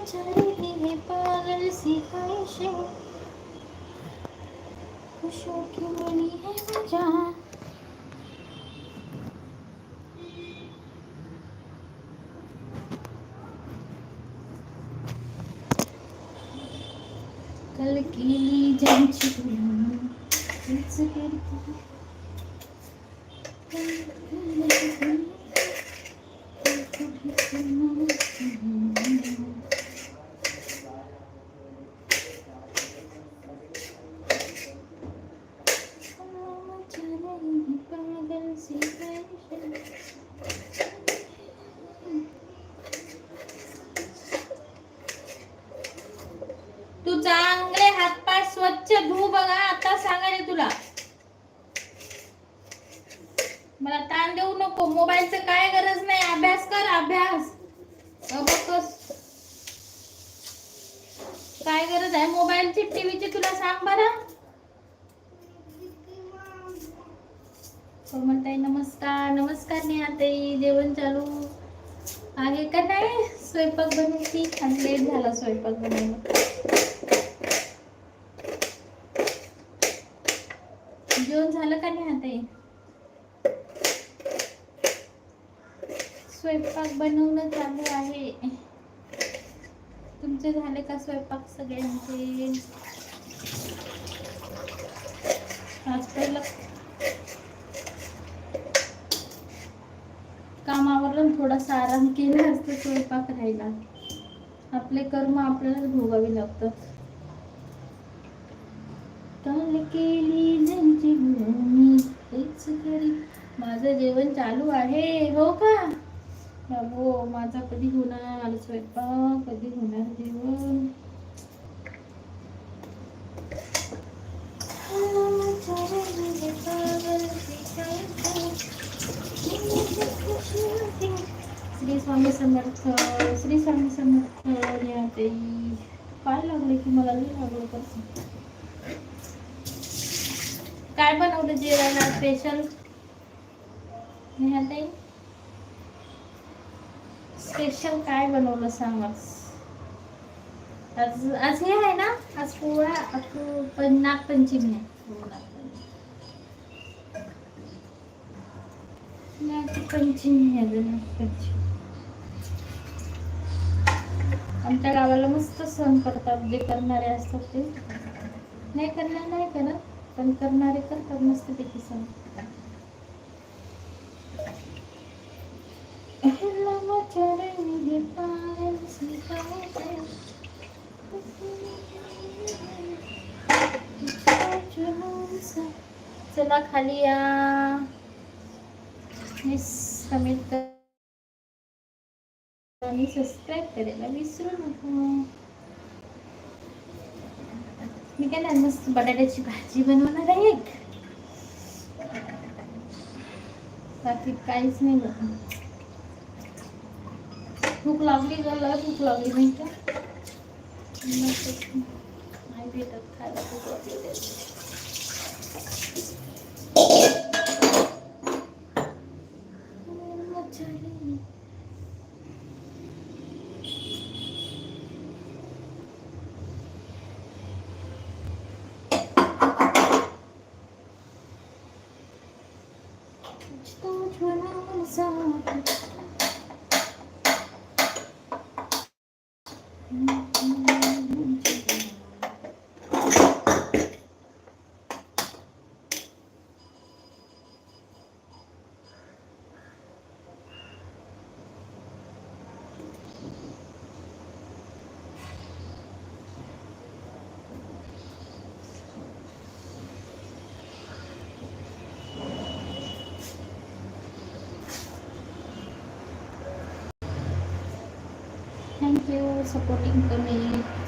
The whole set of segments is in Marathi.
हवा मचाई है पागल सी ख्वाहिशें खुशियों की मिली है मजा कल केली ज्यांची तुलना तीच करते. कल केली तुलना. पागल सी ख्वाहिशें तू चांगले हातपाय स्वच्छ धु बघा आता सांगायला तुला मला ताण देऊ नको मोबाईलचं काय गरज नाही. अभ्यास कर अभ्यास. काय गरज आहे? मोबाईलची टीव्हीची तुला सांग बरं. कोमलताई नमस्कार. नमस्कार नेहाताई. जेवण चालू. आहे का नाही? स्वयंपाक बनवती आणि लेट झाला स्वयंपाक बनवणं जेवण झालं का नाही आता स्वयंपाक बनवणं चालू आहे. तुमचे झाले का स्वयंपाक सगळ्यांचे? आज पहिलं काम थोडासा आराम केला असतं स्वयंपाक राहिला. आपले कर्म आपल्याला भोगावे लागतात. काल केली ज्यांची तेच माझं जेवण चालू आहे हो का? बाबो माझा कधी होणार स्वयंपाक? कधी होणार जेवण? श्री स्वामी समर्थ श्री स्वामी समर्थ ते काय लागले की मला नाही लागलं कसं काय बनवलं जेवायला स्पेशल नेहाताई स्पेशल काय बनवलं सांग आज? आज हे आहे ना? आज पोळा आज पण नागपंचमी आहे. हो, नागपंचमी. आहे नागपंचमी. आमच्या गावाला मस्त सण करतात. जे करणारे असतात ते. नाही करणार नाही करत. पण करणारे करतात मस्त सण. चला खाली या. मिस कमेंट आणि सबस्क्राईब करायला विसरू नको. मी काय नाही मस्त बटाट्याची भाजी बनवणार आहे एक. बाकी काहीच नाही बनवणार. भूक लागली झालं भूक लागली नाही का? नाही भेटत खायला भूक लागली. त्याची. Thank you supporting me.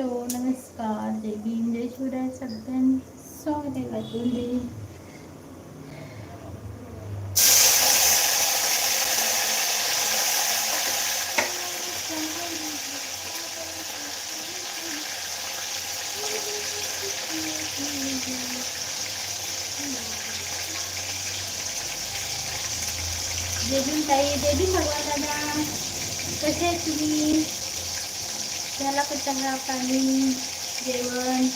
Hello नमस्कार। जय भीम जय शिवराय सगळ्यांनी स्वागत आहे वाचून जय भीम ताई जय भीम भगवान दादा। कसे आहे तुम्ही झाला का चहा पाणी जेवण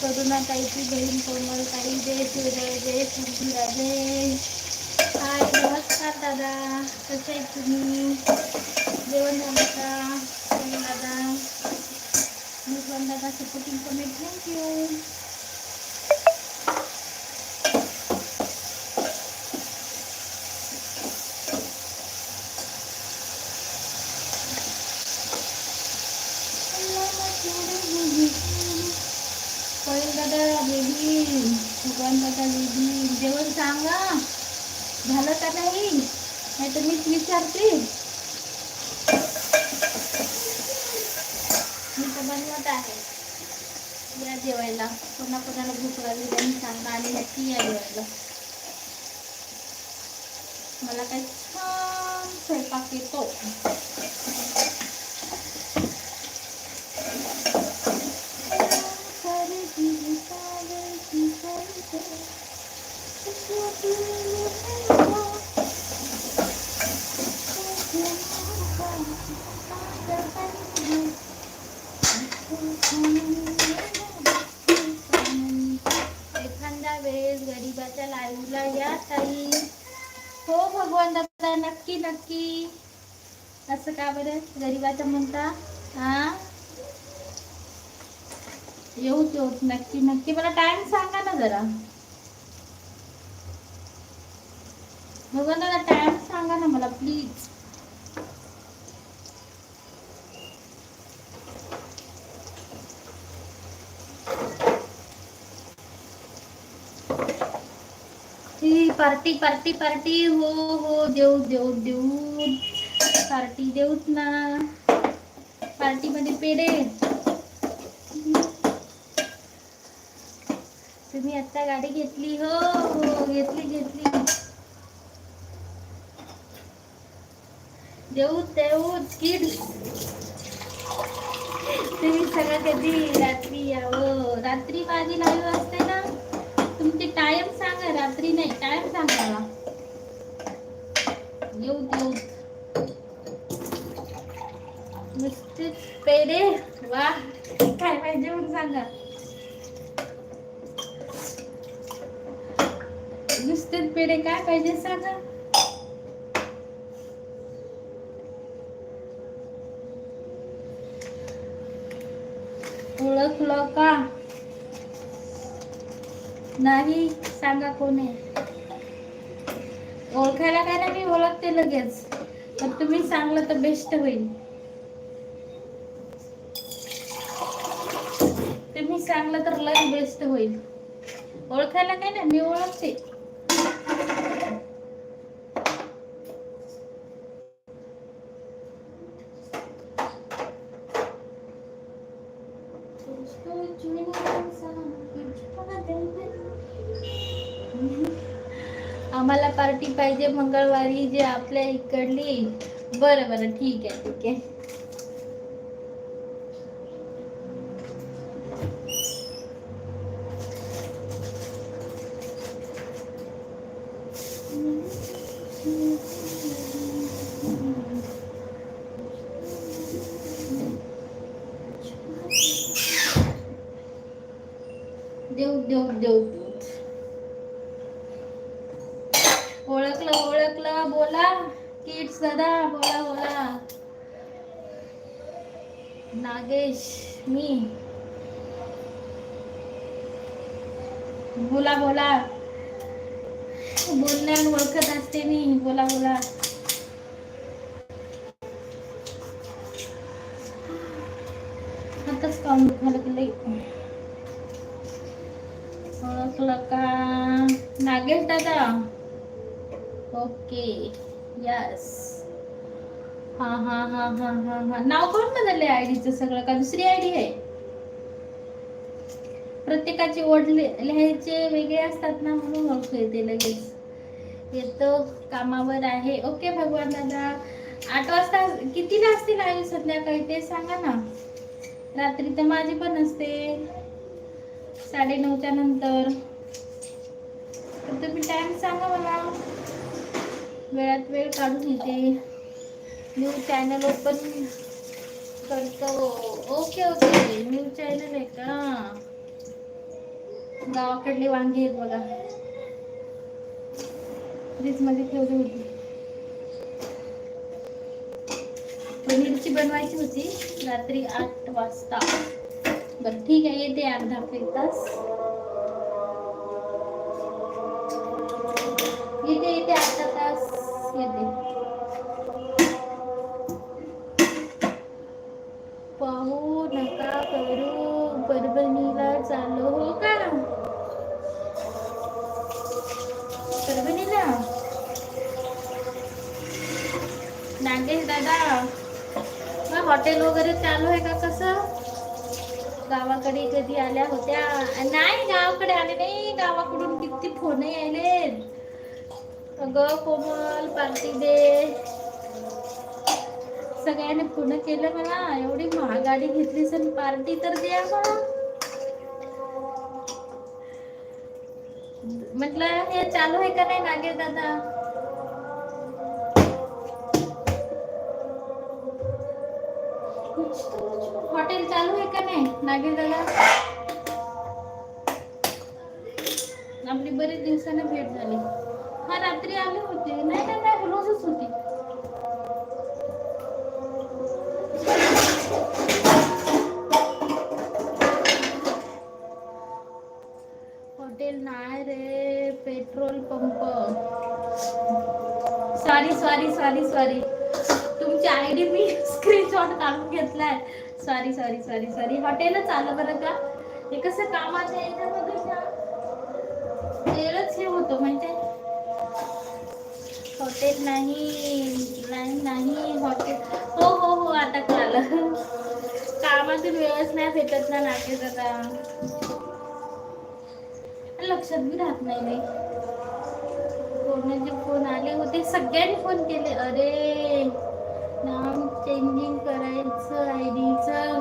करुणा ताईची बहीण कोमल ताई जय शिवराय जय शिवराजे हाय नमस्कार दादा. कसे आहे तुम्ही? जेवण झालं का? दादा? मी पण दादा सपोर्टिंग कमेंट थँक्यू पहिल दादा बेबी भगवान दादा जेवण सांगा. झालं का नाही? नाही तर मीच विचारते. मी तर बनवत आहे. या जेवायला. कोणा कोणाला भूक लागली त्यांनी सांगा आणि नक्की या जेवायला. मला काही छान स्वयंपाक येतो. एखाद्या वेळेस गरीबाच्या लाईव्हला या ताई. हो भगवान दादा नक्की नक्की. असं का बरं? गरीबाचं म्हणता हा येऊच येऊच नक्की नक्की. मला टाइम सांगा ना जरा. भगवान दादा टाइम सांगा ना मला प्लीज पार्टी पार्टी पार्टी. हो हो देऊ देऊ देऊ. पार्टी देऊच ना. पार्टी मध्ये पेढे. तुम्ही आता गाडी घेतली. हो हो घेतली घेतली. देऊ देऊ किड्स तुम्ही सगळं कधी रात्री यावं रात्री माझी लाईव्ह असते ना तुमचे टाइम सांगा रात्री नाही टाइम सांगा येऊ देऊ नुसतेच पेढे वा काय पाहिजे म्हणून सांगा नुसतेच पेढे काय पाहिजे सांगा? ओळखलं का? नाही सांगा कोण. आहे ओळखायला काय ना मी ओळखते लगेच. पण तुम्ही सांगलं तर बेस्ट होईल. तुम्ही सांगलं तर लय बेस्ट होईल. ओळखायला काय ना मी ओळखते. आम्हाला पार्टी पाहिजे मंगळवारी जे आपल्या इकडली. बरं बरं ठीक आहे ठीक आहे देऊ देऊ देऊ ओळखलं ओळखलं बोला किड्स दादा बोला बोला नागेश मी बोला बोला बोलण्यावर ओळखत असते मी. बोला बोला. आताच काम दुखायला लई. ओळखलं का? नागेश दादा. ओके. यस. हा हा हा हा हा हा. नाव कोण बदलले आयडीचं सगळं? का दुसरी आयडी आहे? प्रत्येकाचे ओढ लिहायचे वेगळे असतात ना म्हणून ओळखू येते लगेच. येतो कामावर आहे. ओके भगवान दादा. आठ वाजता कितीला असतील लाईव्ह संध्याकाळी? ते सांगा ना. रात्री तर माझी पण असते. साडे नऊच्या नंतर. तर तुम्ही टाइम सांगा मला. वेळात वेळ काढून येते. न्यू चॅनल ओपन करतो. ओके ओके न्यू चॅनल आहे का? गावाकडली वांगी आहेत बघा. फ्रीजमध्ये ठेवली होती. पनीरची बनवायची होती. रात्री आठ वाजता. बरं ठीक आहे येते अर्धा एक तास. हॉटेल वगैरे चालू आहे का कसं? गावाकडे कधी आल्या होत्या? नाही गावाकडे आले नाही. गावाकडून किती फोन यायले. अगं कोमल पार्टी दे. सगळ्यांनी फोन केलं मला. एवढी महागाडी घेतली सण पार्टी तर द्या मला म्हटलं हे चालू आहे का नाही नागे दादा हॉटेल चालू आहे का नाही? नागेर दादा आपली बरेच दिवसाने भेट झाली. हा रात्री आले होते. नाही नाही नाही रोजच होती. हॉटेल नाही रे petrol pump. Sorry sorry sorry sorry तुमची आय डी मी स्क्रीनशॉट काढून घेतलाय. सॉरी सॉरी सॉरी सॉरी हॉटेलच आलं बरं का? हे कसं कामाच्या याच्यामध्ये हे होतो माहिती म्हणजे हॉटेल नाही नाही नाही हॉटेल. हो हो हो आता कळालं. कामातून वेळच नाही भेटत ना नाके दादा. लक्षात बी राहत नाही रे कोणाचे फोन आले होते सगळ्यांनी फोन केले. अरे नाव चेंजिंग करायचं आय डीचं.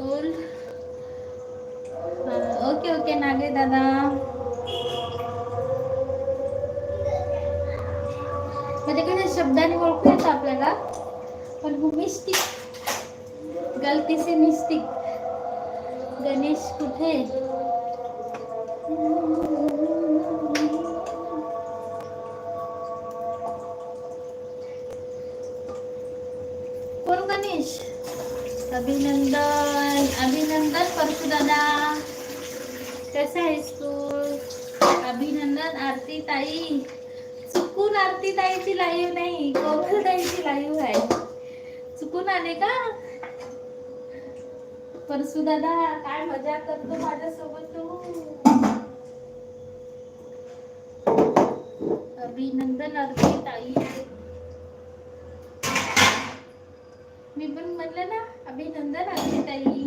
ओल्ड ओके ओके नागे दादा. म्हणजे कसं शब्दाने ओळखू येतं आपल्याला. पण हो, वो मिस्टिक गलतीचे मिस्टिक गणेश कुठे? गणेश अभिनंदन अभिनंदन परशु कसं आहेस तू अभिनंदन आरती ताई चुकून आरती ताईची लाईव्ह नाही कोमल ताईची लाईव्ह आहे चुकून आले का परशुदादा काय मजा करतो माझ्यासोबत तू अभिनंदन आरती ताई मी म्हटलं ना अभिनंदन आरती ताई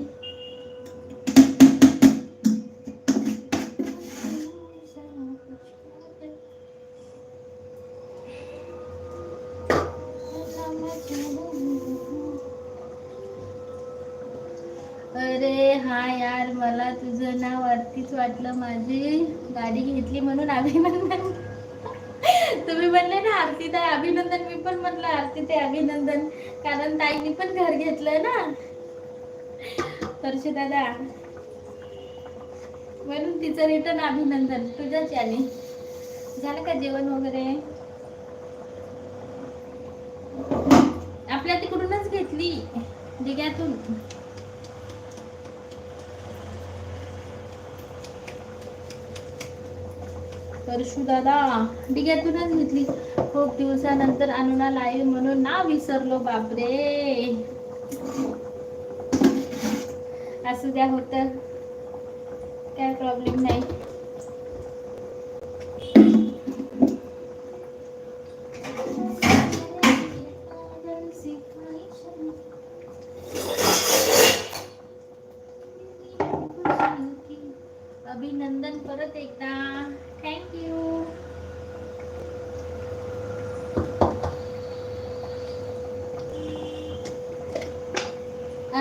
अरे हा यार मला तुझं नाव आरतीच वाटलं. माझी गाडी घेतली म्हणून अभिनंदन तुम्ही म्हणले ना आरती ताई अभिनंदन. मी पण म्हणलं आरती ते अभिनंदन. कारण ताईने पण घर घेतलंय ना. हर्षी दादा म्हणून तिचं रिटर्न अभिनंदन. तुझ्याच याने. झालं का जेवण वगैरे? आपल्या तिकडूनच घेतली. दिघ्यातून परशु दादा डिग्यातूनच घेतली. खूप दिवसानंतर अनुना लाईव्ह म्हणून ना विसरलो बापरे. असू द्या होत. काय प्रॉब्लेम नाही. अभिनंदन परत एकदा थँक्यू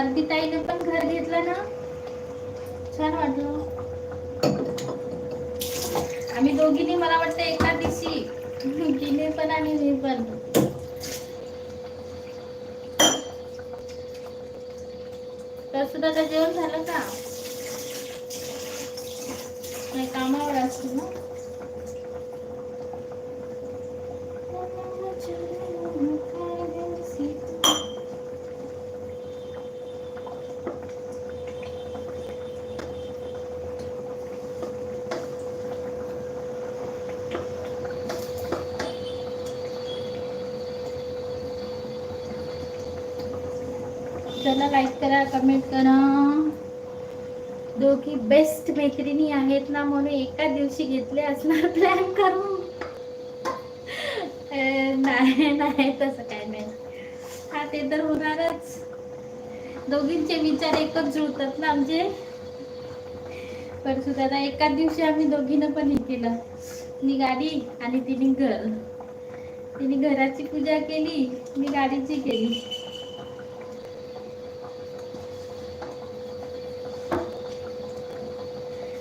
आरती ताईने पण घर घेतलं ना? छान वाटलं. आम्ही दोघींनी मला वाटतं एका दिवशी तिने पण आणि मी पण. तर सुद्धा जेवण झालं का? नाही कामावर असतो ना? चला लाईक करा कमेंट करा. दोघी बेस्ट मैत्रिणी आहेत ना म्हणून एका दिवशी घेतले असणार प्लॅन करून. नाही नाही तसं काय नाही. हा ते तर होणारच. दोघींचे विचार एकच जुळतात ना आमचे. परसू दादा एकाच दिवशी आम्ही दोघीनं पण हे केलं. मी गाडी आणि तिने घर. तिने घराची पूजा केली मी गाडीची केली.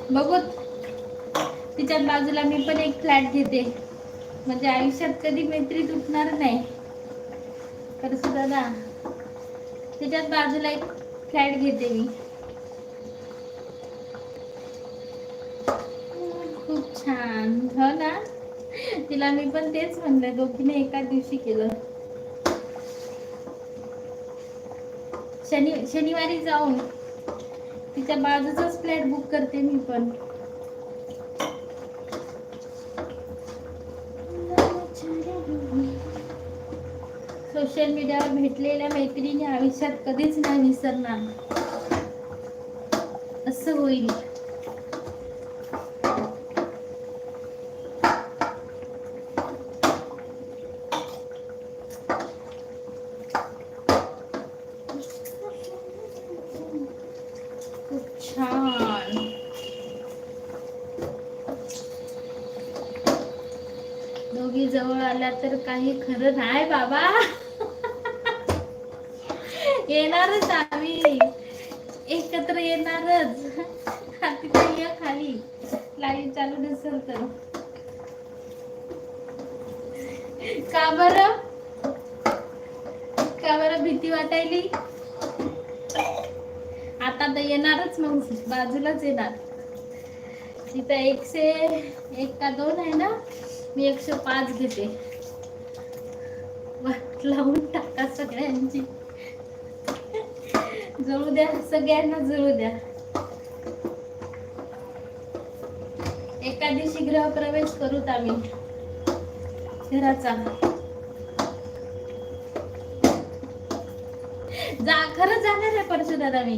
बघू तिच्या बाजूला मी पण एक फ्लॅट घेते. म्हणजे आयुष्यात कधी मैत्री तुटणार नाही. परसू दादा तिच्याच बाजूला एक फ्लॅट घेते मी. खूप छान. हो ना? तिला मी पण तेच म्हणलं दोघीने एका दिवशी केलं. शनि शनिवारी जाऊन तिच्या बाजूचाच फ्लॅट बुक करते मी पण. सोशल मीडियावर भेटलेल्या मैत्रिणी आयुष्यात कधीच नाही विसरणार. असं होईल खूप छान दोघी जवळ आल्या तर काही खरं नाही बाबा. येणारच आम्ही. एकत्र येणारच. तिथे खाली. लाईव्ह चालू नसेल तर. का बरं? का बरं भीती वाटायली? आता तर येणारच मग बाजूलाच येणार. तिथं एकशे एक का दोन आहे ना? मी एकशे पाच घेते. वाट लावून टाका सगळ्यांची. जळू द्या सगळ्यांना जळू द्या. एका दिवशी गृहप्रवेश करूत आम्ही. घराचा. जा खरंच जाणार आहे परशुदादा मी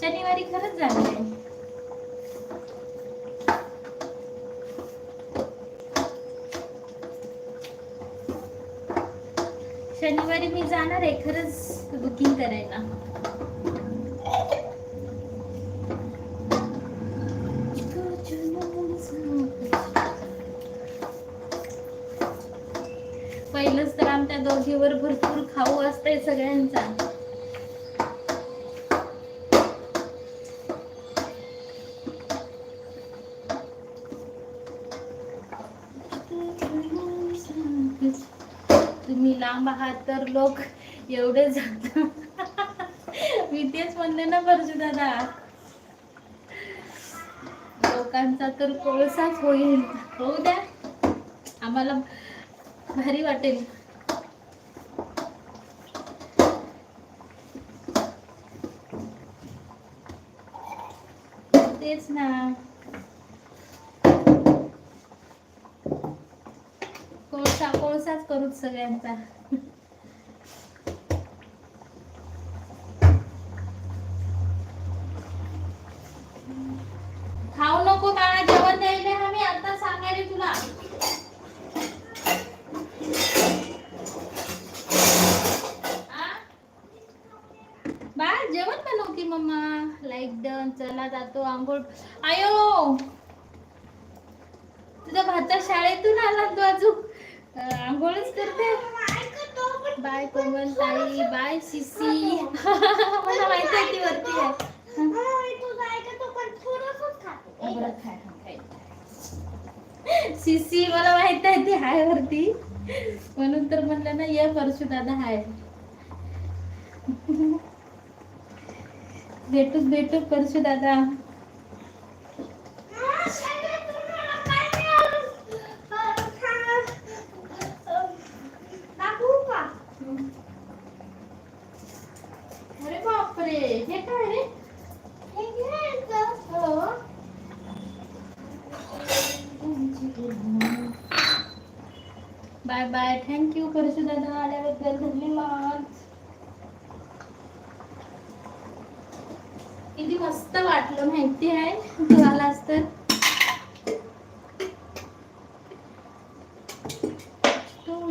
शनिवारी खरंच जाणार आहे शनिवारी मी जाणार आहे खरंच बुकिंग करायला. पहिलंच तर आमच्या दोघीवर भरपूर खाऊ असतंय सगळ्यांचा तुम्ही लांब आहात तर लोक एवढे जात मी तेच म्हणले ना परजू दादा. लोकांचा तर कोळसाच होईल. होऊ द्या. आम्हाला भारी वाटेल. तेच ना. कोळसा कोळसाच करूच सगळ्यांचा खाऊ नको बाळा जेवण द्यायला आम्ही आता सांगायला तुला आ? बाळ जेवण बनवती मम्मा लाईक डन चला जातो आंघोळ आयो तुझा भाचा शाळेतून आला तू अजून अं, आंघोळच करते बाय कोमल ताई बाय सिसी. मला माहिती आहे ती वरती आहे. सिसी मला माहीत आहे ती हाय वरती. म्हणून तर म्हणलं ना ये परशु दादा हाय. भेटू भेटू परशु दादा अरे बापरे हे काय रे हो बाय बाय थँक्यू परशु दादा आल्याबद्दल धन्यवाद किती मस्त वाटलं माहिती आहे तुम्हाला असतं तर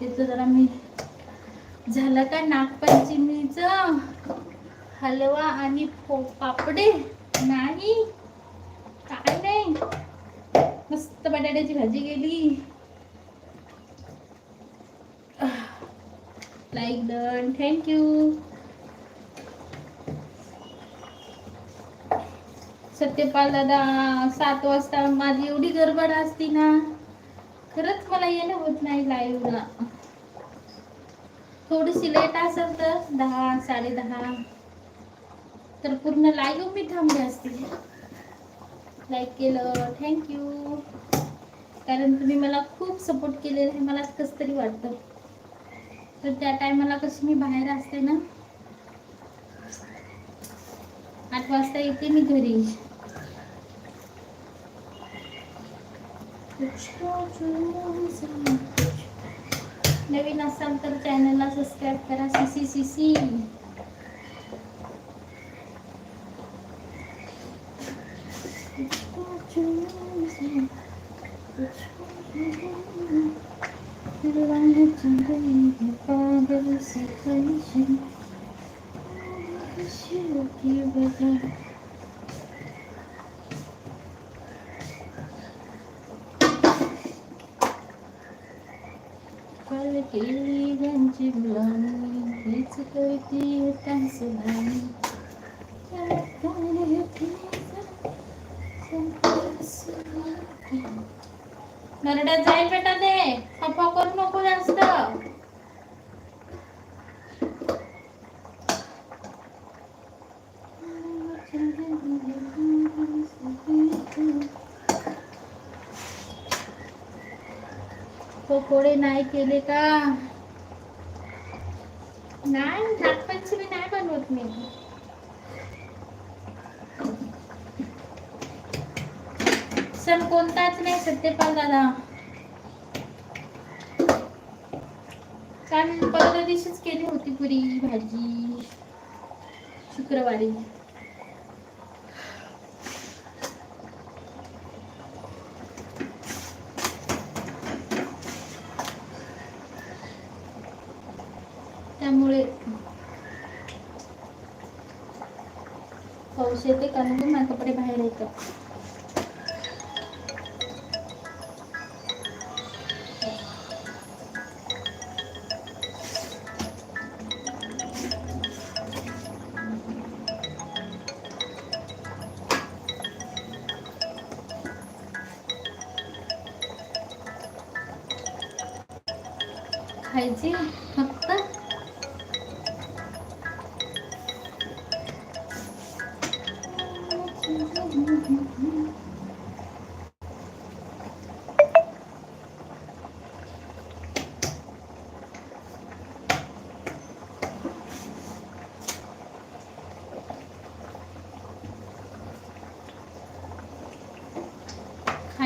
तिथं जरा मी झालं का नागपंचमीचं हलवा आणि पो- पापडे नाही काय नाही मस्त बटाट्याची भाजी गेली लाईक डन थँक्यू गोपाल दादा सात वाजता माझी एवढी गडबड असती ना खरंच मला येणं होत नाही लाईव्हला थोडीशी लेट असेल तर दहा साडे दहा तर पूर्ण लाईव्ह मी थांबले असते. लाईक केलं थँक्यू कारण तुम्ही मला खूप सपोर्ट केलेला आहे मला कसं तरी वाटतं. तर त्या टायमाला कशी मी बाहेर असते ना आठ वाजता येते मी घरी. नवीन असाल तर चॅनलला सबस्क्राईब करा सी सी सी सी केली त्यांची गुलामी हीच करती त्यांसलामी नरड्यात जाईल बेटा ते खपा करू नको जास्त पकोडे नाही केले का? नाही नागपंचमी नाही बनवत मी. सण कोणताच नाही सत्यपाल दादा? काल परवा दिवशीच केली होती पुरी भाजी शुक्रवारी. पाऊस येते कारण माझे कपडे बाहेर येतात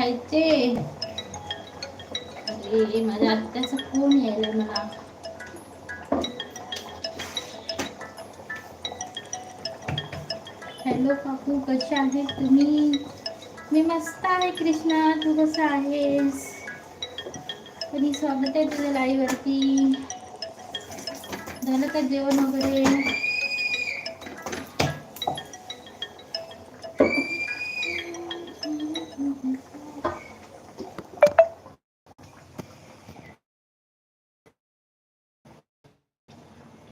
खायचे. अरे माझ्या आत्याचा फोन यायला मला? हॅलो काकू कसे आहेत तुम्ही? मी मस्त आहे कृष्णा तू कसा आहेस? कधी स्वागत आहे तुझ्या लाईवरती? झालं का जेवण वगैरे?